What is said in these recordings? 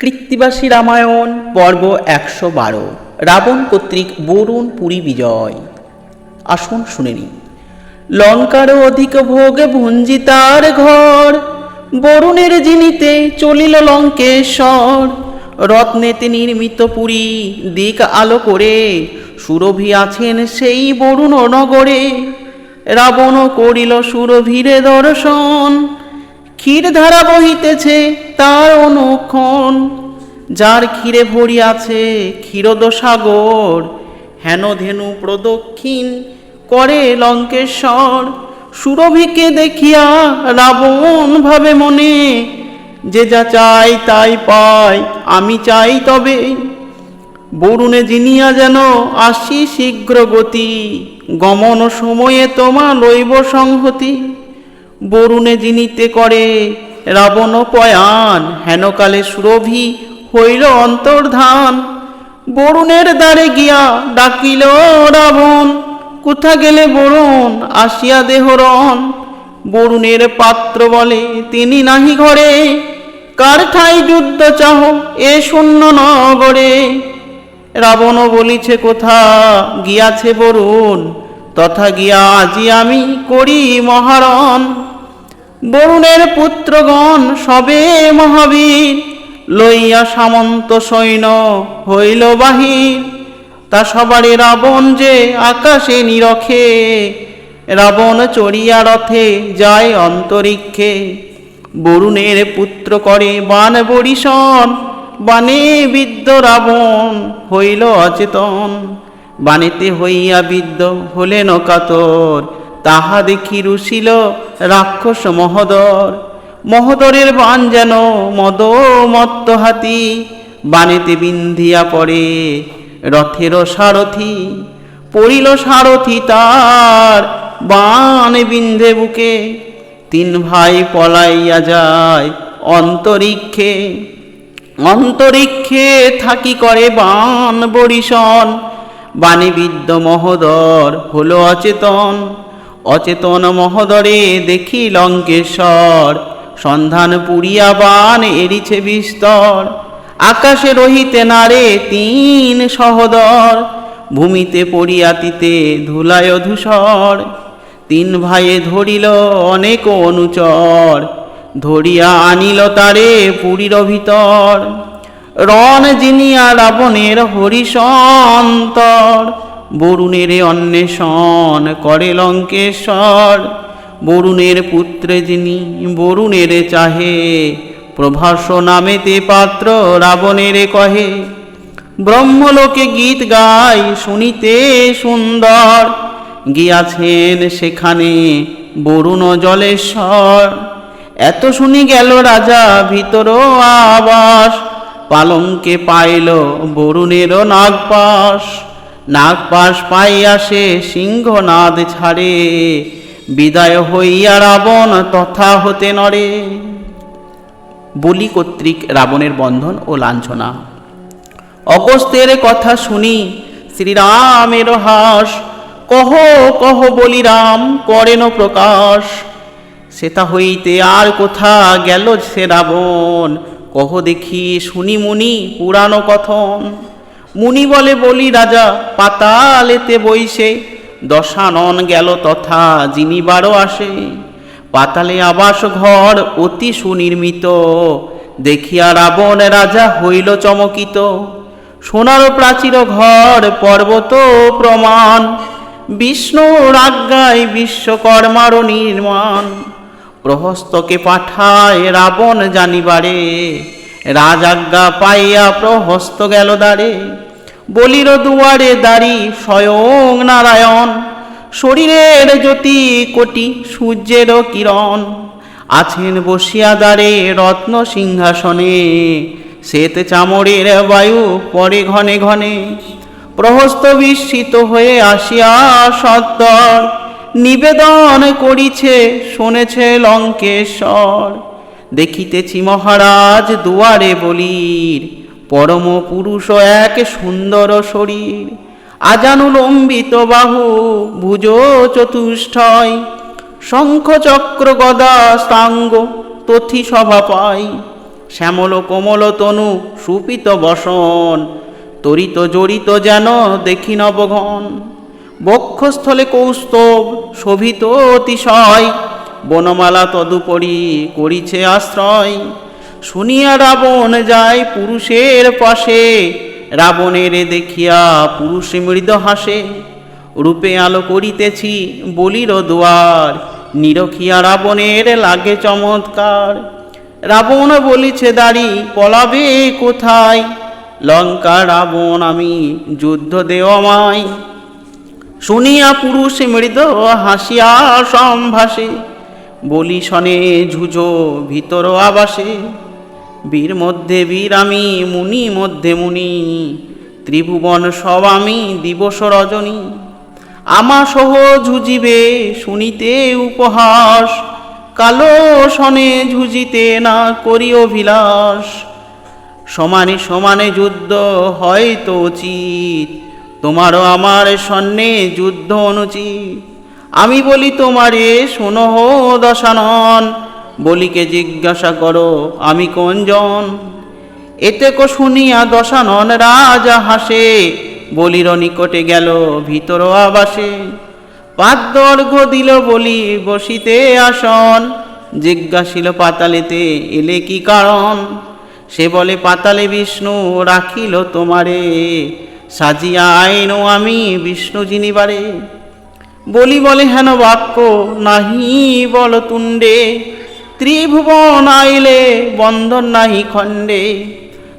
কৃত্তিবাসী রামায়ণ, পর্ব একশো বারো, রাবণ কর্তৃক বরুণ পুরী বিজয়। আসুন শুনে নিন লঙ্কার অধিক ভোগে ভুঞ্জিতার ঘর, বরুণের জিনিতে চলিল লঙ্কেশ্বর। রত্নেতে নির্মিত পুরী দিক আলো করে সুরভি আছেন সেই বরুণ নগরে। রাবণ করিল সুরভিরে দর্শন ক্ষীরধারা বহিতেছে তার অনুক্ষণ, যার ক্ষীরে ভরি আছে ক্ষীরদসাগর। হেন ধেনু প্রদক্ষিণ করে লঙ্কেশ্বর, সুরভিকে দেখিয়া রাবণ ভাবে মনে, যে যা চাই তাই পাই, আমি চাই তবে। বরুণে জিনিয়া যেন আসি শীঘ্র গতি গমন সময়ে তোমা লইব সংহতি। বরুণে জিনিতে করে, রাবণ পয়ান হেনকালে সুরভি হইল অন্তর্ধান। বরুণের দ্বারে গিয়া ডাকিল, রাবণ, কোথা গেলে বরুণ? আসিয়া দেহরণ বরুণের পাত্র বলে, তিনি নাহি ঘরে। কার ঠাই যুদ্ধ চাহ এ শূন্য নগরে? রাবণ বলিছে, কোথা গিয়াছে বরুণ? তথা গিয়া আজি আমি করি মহারণ। বরুণের পুত্রগণ সবে মহাবীর, লইয়া সামন্ত সৈন্য হইল বাহির। তা সবারে রাবণ যে আকাশে নিরখে, রাবণ চড়িয়া রথে যায় অন্তরিক্ষে। বরুণের পুত্র করে বান বরিশন বানে বিদ্য রাবণ হইল অচেতন। বানেতে হইয়া বিদ্য হলেন কাতর তাহা দেখি রুশিল রাক্ষস মহদর। মহদরের বান যেন মদ মত্ত হাতি বানেতে বিন্ধিয়া পড়ে। রথের সারথি, পড়িল সারথি তার বান বিন্ধে বুকে। তিন ভাই পলাইয়া যায় অন্তরিক্ষে। অন্তরিক্ষে থাকি করে বান বরিশন। বাণী বিদ্য মহোদর হলো অচেতন। অচেতন মহোদরে দেখি লঙ্কেশ্বর। সন্ধান পুরিয়া বান এড়িছে বিস্তর। আকাশে রহিতে নারে তিন সহদর। ভূমিতে পড়িয়াতিতে ধুলায় ধূসর। তিন ভাইয়ে ধরিল অনেক অনুচর। ধরিয়া আনিল তারে পুরীর ভিতর। রণ জিনিয়া রাবণের হরিশন্তর বরুণের অন্বেষণ করে লঙ্কেশ্বর। বরুণের পুত্রে যিনি, বরুণের চাহে। প্রভাস নামেতে পাত্র রাবণের কহে। ব্রহ্মলোকে গীত গাই শুনিতে সুন্দর। গিয়াছেন সেখানে বরুণ জলেশ্বর। এত শুনি গেল রাজা ভিতর আবাস। পালঙ্কে পাইল বরুণের নাগপাশ। নাগপাশ পাইয়া সে সিংহনাদ ছাড়ে। বিদায় হইয়া রাবণ তথা হতে নরে বলি কর্তৃক রাবণের বন্ধন ও লাঞ্ছনা। অগস্ত্যের কথা শুনি শ্রীরামের হাস। কহ কহ বলি রাম করেন প্রকাশ। সেটা হইতে আর কোথা গেল সে রাবণ? কহ দেখি শুনি মুনি পুরানো কথন। মুনি বলে, বলি রাজা, পাতালেতে বইসে দশানন গেল তথা যিনি বারো আসে। পাতালে আবাস ঘর অতি সুনির্মিত। দেখিয়া রাবণ রাজা হইল চমকিত। সোনার প্রাচীর ঘর, পর্বত প্রমাণ। বিষ্ণুর আজ্ঞায় বিশ্বকর্মার নির্মাণ। প্রহস্তকে পাঠায় রাবণ জানিবারে। রাজাজ্ঞা পাইয়া প্রহস্ত গেল দ্বারে। বলির দুয়ারে দাঁড়ি, স্বয়ং নারায়ণ। শরীরের জ্যোতি কোটি, সূর্যের কিরণ। আছেন বসিয়া দ্বারে রত্ন সিংহাসনে। শ্বেত চামড়ের বায়ু পরে ঘনে ঘনে। প্রহস্ত বিস্মিত হয়ে আসিয়া সত্তর। নিবেদন করিছে, শুনেছে লঙ্কেশ্বর। দেখিতেছি মহারাজ দুয়ারে বলির, পরম পুরুষ এক সুন্দর শরীর। আজানু লম্বিত বাহু, ভুজ চতুষ্টয় শঙ্খ চক্র গদা স্তাঙ্গ, তথি সভা পাই। শ্যামল কোমল তনু সুপিত বসন, তরিত জড়িত যেন দেখি নবঘন বক্ষস্থলে কৌস্তব শোভিত অতিশয়। বনমালা তদুপরি করিছে আশ্রয়। শুনিয়া রাবণ যায় পুরুষের পাশে। রাবণের দেখিয়া পুরুষ মৃদ হাসে। রূপে আলো করিতেছি বলির দুয়ার। নিরখিয়া রাবণের লাগে চমৎকার। রাবণ বলিছে, দাড়ি পলাবে কোথায়? লঙ্কা রাবণ, আমি যুদ্ধ দেওয়ামায় শুনিয়া পুরুষ মৃদ হাসিয়া সম্ভাসে, বলি শনে ঝুঝো ভিতর আবাসে, বীর মধ্যে বীর আমি, মুনি মধ্যে মুনি, ত্রিভুবন সব আমি দিবস রজনী। আমা সহ ঝুজিবে শুনিতে উপহাস, কালো শনে ঝুজিতে না করি অভিলাষ। সমানে সমানে যুদ্ধ হয়তো উচিত তোমারও আমার সন্নে যুদ্ধ অনুচিত। আমি বলি, তোমারে শোনো দশানন। বলিকে জিজ্ঞাসা করো, আমি কোনজন? এতে কো শুনিয়া দশানন রাজা হাসে, বলির নিকটে গেল ভিতর আবাসে। পাদ্যর্ঘ দিল বলি, বসিতে আসন। জিজ্ঞাসিল, পাতালেতে এলে কি কারণ? সে বলে, পাতালে বিষ্ণু রাখিল তোমারে। সাজিয়া আইনো আমি বিষ্ণু জিনিবারে। বলি বলে হেন বাক্য নাহি বল তুণ্ডে, ত্রিভুবন আইলে বন্ধন নাহি খণ্ডে।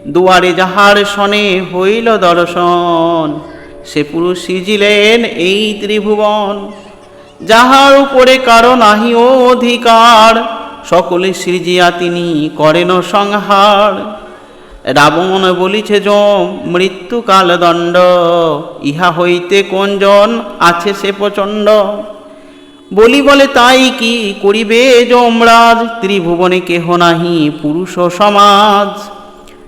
দুয়ারে যাহার শনে হইল দর্শন, সে পুরুষ সিজিলেন এই ত্রিভুবন। যাহার উপরে কারও নাহি অধিকার, সকলে সৃজিয়া তিনি করেন সংহার। রাবণ বলিছে যম মৃত্যুকাল দণ্ড, ইহা হইতে কোনজন আছে সে প্রচণ্ড? বলি, বলে তাই কি করিবে যমরাজ? ত্রিভুবনে কেহ নাহি পুরুষ সমাজ।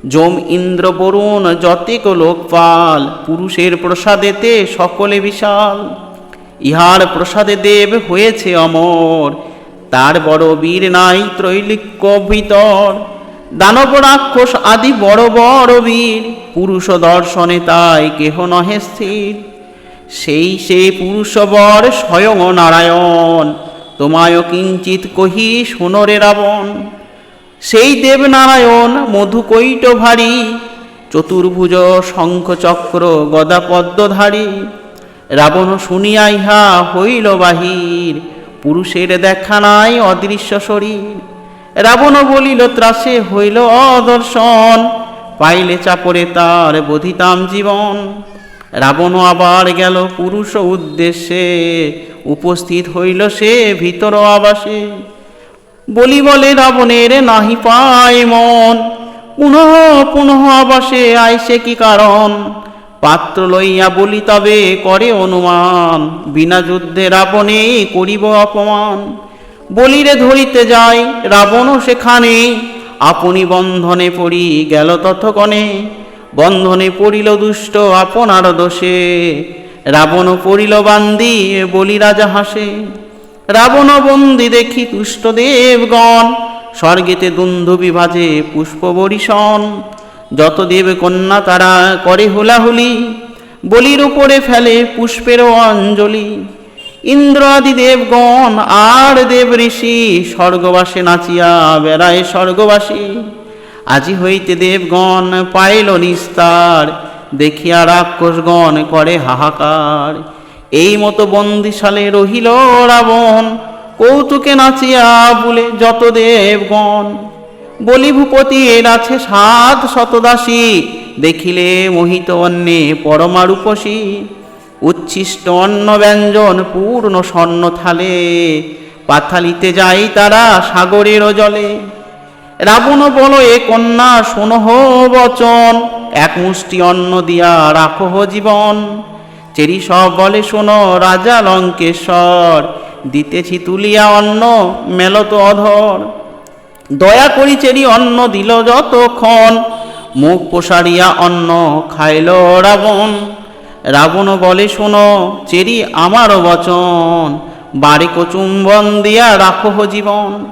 যম ইন্দ্র বরুণ যতেক লোকপাল পুরুষের প্রসাদেতে সকলে বিশাল। ইহার প্রসাদে দেব হয়েছে অমর, তার বড় বীর নাই ত্রৈলিক্য ভিতর। দানব রাক্ষস আদি বড় বড় বীর, পুরুষ দর্শনে তাই কেহ নহে স্থির। সেই সে পুরুষ বর স্বয়ং নারায়ণ, তোমায় কিঞ্চিত কহি সোনরে রাবণ। সেই দেবনারায়ণ মধুকৈট ভারী, চতুর্ভুজ শঙ্খ চক্র গদা পদ্মধারী রাবণ শুনিয়া ইহা হইল বাহির, পুরুষের দেখা নাই অদৃশ্য শরীর। রাবণ বলিল, ত্রাসে হইল অদর্শন। পাইলে চাপরে তার বোধিতাম জীবন। রাবণ আবার গেল পুরুষ উদ্দেশ্যে। উপস্থিত হইল সে ভিতর আবাসে। বলি বলে, রাবণের নাহি পায় মন। পুনঃ পুনঃ আবাসে আইসে কি কারণ? পাত্র লইয়া বলি, তবে করে অনুমান। বিনা যুদ্ধে রাবণে করিব অপমান। বলিরে ধরিতে যায় রাবণও সেখানে। আপনি বন্ধনে পড়ি গেল তথকণে বন্ধনে পড়িল দুষ্ট আপনার দোষে। রাবণ পড়িল বান্দি, বলি রাজা হাসে, রাবণ বন্দি দেখি তুষ্ট দেবগণ, স্বর্গেতে দুন্ধুবি ভাজে পুষ্প বরিশন যত দেব কন্যা তারা করে হুলাহুলি, বলির উপরে ফেলে পুষ্পের অঞ্জলি। ইন্দ্র আদি দেবগণ, আর দেব ঋষি, স্বর্গবাসে নাচিয়া বেড়ায় স্বর্গবাসী। আজি হইতে দেবগণ পাইল নিস্তার, দেখিয়া রাক্ষসগণ করে হাহাকার। এই মতো বন্দিশালে রহিল রাবণ, কৌতুকে নাচিয়া বলে, যত দেবগণ বলি ভূপতি এর আছে সাত শতদাসী, দেখিলে মোহিত অন্নে পরমারূপসী। উচ্ছিষ্ট অন্ন ব্যঞ্জন পূর্ণ স্বর্ণ থালে। পাথালিতে যাই তারা সাগরের জলে। রাবণ বল, এ কন্যা শোনহ বচন। এক মুষ্টি অন্ন দিয়া রাখহ জীবন। চেরি সব বলে শোনো, রাজা লঙ্কেশ্বর। দিতেছি তুলিয়া অন্ন, মেলত অধর। দয়া করি চেরি অন্ন দিল যতক্ষণ। মুখ প্রসারিয়া অন্ন খাইল রাবণ। রাবণ বলে, শোনো, চেরি আমারও বচন। বাড়ি কচুম্বন দিয়া রাখো জীবন।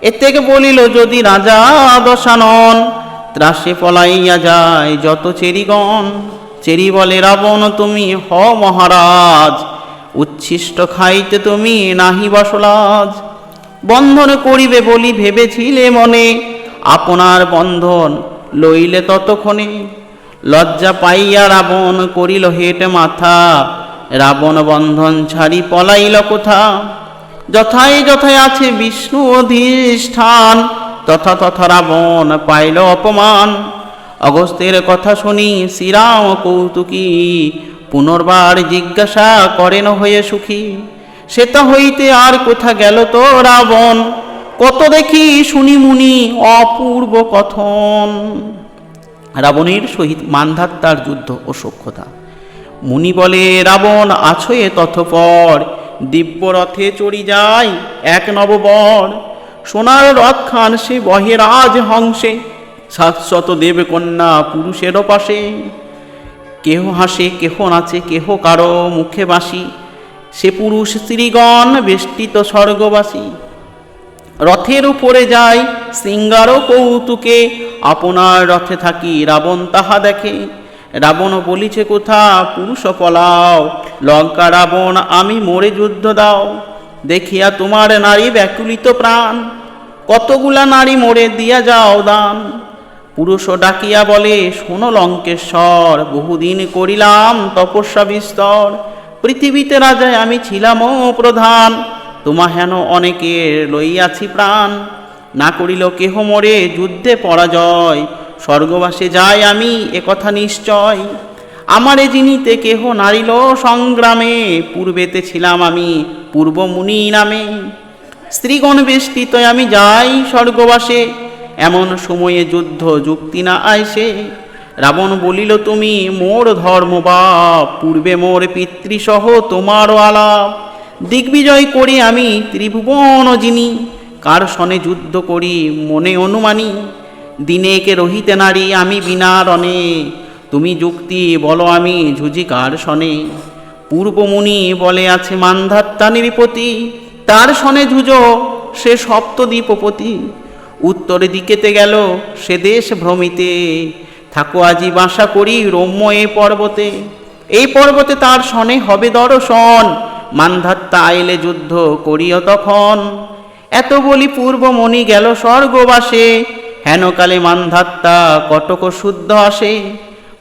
এর থেকে বলিল, যদি রাজা দশানন, ত্রাসে পলাইয়া যায় যত চেরিগণ। চেরি বলে, রাবণ, তুমি হ মহারাজ, উচ্ছিষ্ট খাইতে তুমি নাহি বসলাজ। বন্ধন করিবে বলি ভেবেছিলে মনে, আপনার বন্ধন লইলে ততক্ষণে লজ্জা পাইয়া রাবণ করিল হেট মাথা। রাবণ বন্ধন ছাড়ি পলাইল কোথা? যথায় যথায় আছে বিষ্ণু অধিষ্ঠান, তথা তথা রাবণ পাইল অপমান। অগস্ত্যের কথা শুনি শ্রীরাম কৌতুকী পুনর্বার জিজ্ঞাসা করেন, হয়ে সুখী? সেটা হইতে আর কোথা গেল তো রাবণ? কত দেখি শুনি মুনি অপূর্ব কথন। রাবণের সহিত মান্ধাত্তার যুদ্ধ ও সক্ষতা মুনি বলে, রাবণ, আছয়ে তথপর দিব্য রথে চড়ি যায় এক নববর। সোনার রথ খান সে বহে রাজ হংসে শাশ্বত দেব কন্যা পুরুষেরও পাশে। কেহ হাসে, কেহ নাচে, কেহ কারও মুখে বাসি সে পুরুষ স্ত্রীগণ বেষ্টিত স্বর্গবাসী। রথের উপরে যায় সিঙ্গার কৌতুকে আপনার রথে থাকি, রাবণ তাহা দেখে। রাবণ বলিছে, কোথা পুরুষ পলাও? লঙ্কা রাবণ, আমি মরে যুদ্ধ দাও। দেখিয়া তোমার নারী ব্যাকুলিত প্রাণ। কতগুলা নারী মরে দিয়া যাও দান। পুরুষ ডাকিয়া বলে, শোনো লঙ্কেশ্বর, বহুদিন করিলাম তপস্যা বিস্তর। পৃথিবীতে রাজায় আমি ছিলাম প্রধান। তোমা হেন অনেকের লইয়াছি প্রাণ। না করিল কেহ মরে, যুদ্ধে পরাজয়। স্বর্গবাসে যাই আমি একথা নিশ্চয়। আমারে জিনিতে কেহ নারিল, সংগ্রামে, পূর্বেতে ছিলাম আমি, পূর্বমুনি নামে। স্ত্রীগণ বেষ্টিত আমি যাই স্বর্গবাসে, এমন সময়ে যুদ্ধ যুক্তি না আইসে রাবণ বলিল, তুমি মোর ধর্ম বাপ পূর্বে মোর পিতৃসহ তোমারও আলাপ। দিগ্বিজয় করি আমি ত্রিভুবন যিনি কার সনে যুদ্ধ করি মনে অনুমানী? দিনেকে রহিতে নারী, আমি বিনা রণে। তুমি যুক্তি বলো আমি ঝুঝি কার সনে? পূর্বমুনি বলে আছে মান্ধাত্তা নিরিপতি, তার সনে ঝুজো সে সপ্তদ্বীপপতি। উত্তরে দিকেতে গেল সে দেশ ভ্রমিতে। থাকো আজি বাসা করি রম্য এ পর্বতে। এই পর্বতে তার সনে হবে দর্শন। মান্ধাত্তা আইলে যুদ্ধ করিও তখন। এত বলি পূর্বমণি গেল স্বর্গবাসে। হেনকালে মান্ধাত্তা কটক শুদ্ধ আসে।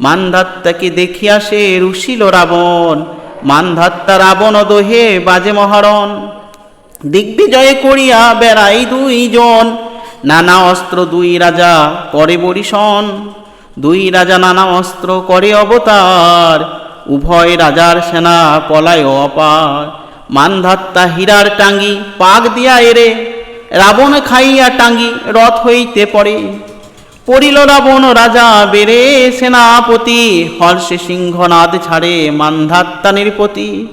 মান্ধাত্তাকে দেখিয়া সে রুশিল রাবণ। মান্ধাত্তা রাবণ দোহে বাজে মহারণ। দিগ্বিজয় করিয়া বেড়াই দুইজন নানা অস্ত্র দুই রাজা করে বরিশন। দুই রাজা নানা অস্ত্র করে অবতার। উভয় রাজার সেনা পলায় অপার। মানধাত্তা হীরার টাঙ্গি, পাক দিয়া এরে, রাবণ খাইয়া টাঙ্গি, রথ হইতে পড়ে পড়িল রাবণ রাজা বেড়ে, সেনাপতি, হর্ষে সিংহনাদ ছাড়ে মান্ধাত্তা নির্পতি।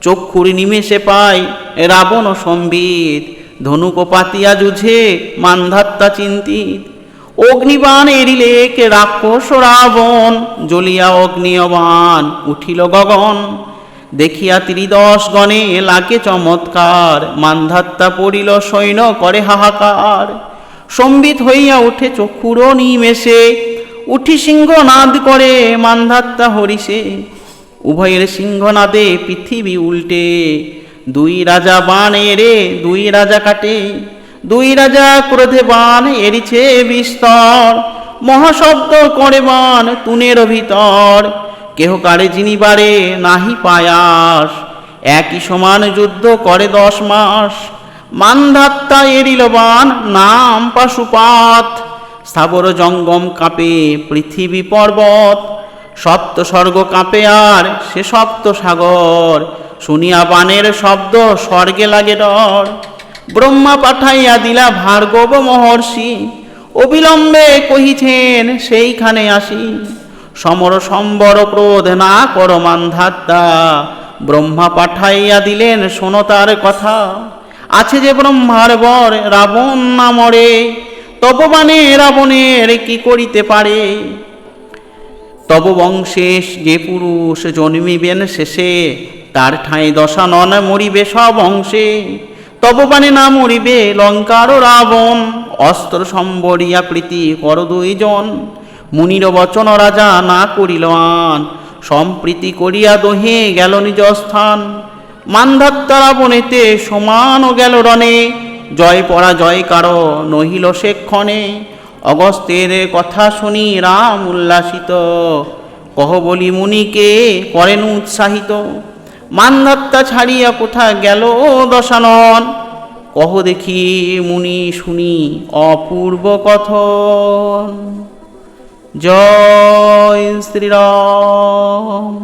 চক্ষুর নিমেষে পায় রাবণ সম্বিত ধনুক পাতিয়া যুঝে মান্ধাত্তা চিন্তিত। অগ্নিবাণ এড়িলে কে রাক্ষস রাবণ, জ্বলিয়া অগ্নিয়বান উঠিল গগন। দেখিয়া ত্রিদশ গণে লাগে চমৎকার। মান্ধাত্তা পড়িল সৈন্য, করে হাহাকার। সম্বিত হইয়া উঠে চক্ষুর নিমেষে উঠি সিংহনাদ করে মান্ধাত্তা হরিষে। উভয়ের সিংহনাদে পৃথিবী উল্টে, দুই রাজা বান এরে দুই রাজা কাটে। দুই রাজা ক্রোধে বান এরিছে বিস্তর, মহাশব্দ করে বান তুনের ভিতর। কেহ কারে যিনি বারে নাহি পায়াস। একই সমান যুদ্ধ করে দশ মাস। মানধাত্তা এরিল বান, নাম পাশুপাত। স্থাবর জঙ্গম কাঁপে পৃথিবী পর্বত। সপ্ত স্বর্গ কাঁপে আর সে সপ্ত সাগর। শুনিয়া বানের শব্দ স্বর্গে লাগে ডর। ব্রহ্মা পাঠাইয়া দিলা ভার্গব মহর্ষি। অবিলম্বে কহিছেন, সেইখানে আসি। সমর সম্বর ক্রোধ না কর মান্ধাত্তা ব্রহ্মা পাঠাইয়া দিলেন, শোনো তার কথা। আছে যে ব্রহ্মার বর রাবণ না মরে তপবানে রাবণের কি করিতে পারে? তব বংশে যে পুরুষ জন্মিবেন শেষে, তার ঠাঁই দশা নন মরিবে সব অংশে। তবপানে না মরিবে লঙ্কার রাবণ, অস্ত্র সম্বরিয়া প্রীতি কর দুইজন। মুনির বচন রাজা না করিল আন। সম্প্রীতি করিয়া দহে গেল নিজ স্থান। মান্ধাত্তা রাবণেতে সমান গেল রণে। জয় পরাজয় কার নহিল সে ক্ষণে। অগস্তের কথা শুনি রাম উল্লাসিত। কহ বলি মুনিকে করেন উৎসাহিত? মানধাত্তা ছাড়িয়া কোথা গেল দশানন? কহ দেখি মুনি শুনি অপূর্ব কথন। জয় শ্রীরাম।